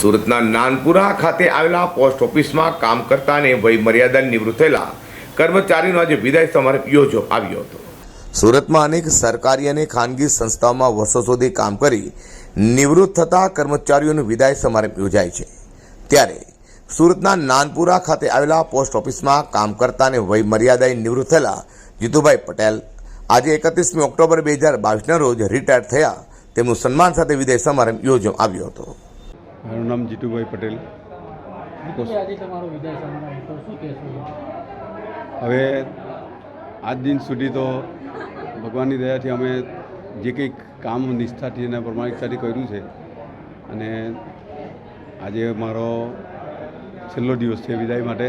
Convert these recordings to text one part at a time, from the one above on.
સુરતના નાનપુરા ખાતે આવેલા પોસ્ટ ઓફિસમાં કામ કરતા અને વય મર્યાદા નિવૃત્ત થયેલા કર્મચારીનો આજે વિદાય સમારંભ યોજો આવ્યો હતો. સુરતમાં અનેક સરકારી અને ખાનગી સંસ્થાઓમાં વર્ષો સુધી કામ કરી નિવૃત્ત થતા કર્મચારીઓનો વિદાય સમારંભ યોજાય છે. ત્યારે સુરતના નાનપુરા ખાતે આવેલા પોસ્ટ ઓફિસમાં કામ કરતા અને વય મર્યાદાએ નિવૃત્ત થયેલા જીતુભાઈ પટેલ આજે એકત્રીસમી ઓક્ટોબર બે હજાર બાવીસના રોજ રિટાયર થયા. તેમનું સન્માન સાથે વિદાય સમારંભ યોજવામાં આવ્યો હતો. મારું નામ જીતુભાઈ પટેલ. હવે આજ દિન સુધી તો ભગવાનની દયાથી અમે જે કંઈક કામ નિષ્ઠાથી અને પ્રમાણિકતાથી કર્યું છે અને આજે મારો છેલ્લો દિવસ છે વિદાય માટે.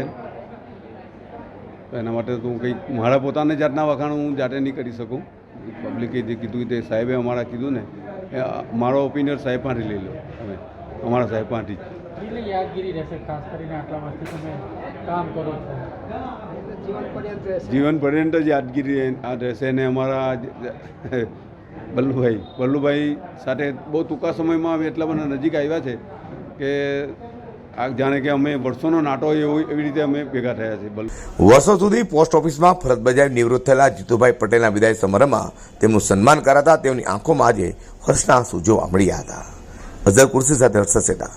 એના માટે તો હું કંઈક મારા પોતાને જાતના વખાણ હું જાતે નહીં કરી શકું. પબ્લિકે જે કીધું તે સાહેબે અમારા કીધું ને. મારો ઓપિનિયન સાહેબ પાસેથી લઈ લો. તમે અમારા સાહેબ પાસેથી યાદગીરી રહેશે ખાસ કરીને આટલા વર્ષથી તમે કામ કરો છો? જીવન પર્યંત જ યાદગીરી રહેશે ને અમારા વલ્લુભાઈ બલ્લુભાઈ બલ્લુભાઈ સાથે બહુ ટૂંકા સમયમાં અમે એટલા બધા નજીક આવ્યા છે કે આ જાણે કે અમે વર્ષોનો નાટો એવો એવી રીતે અમે ભેગા થયા છે વર્ષો સુધી પોસ્ટ ઓફિસમાં ફરજ બજાવી નિવૃત્ત થયેલા જીતુભાઈ પટેલના વિદાય સમારંભમાં તેમનું સન્માન કરાતા તેમની આંખોમાં આજે હર્ષના આંસુ જોવા મળ્યા હતા. અઝર કુર્સી સાથે હર્ષ સેટા.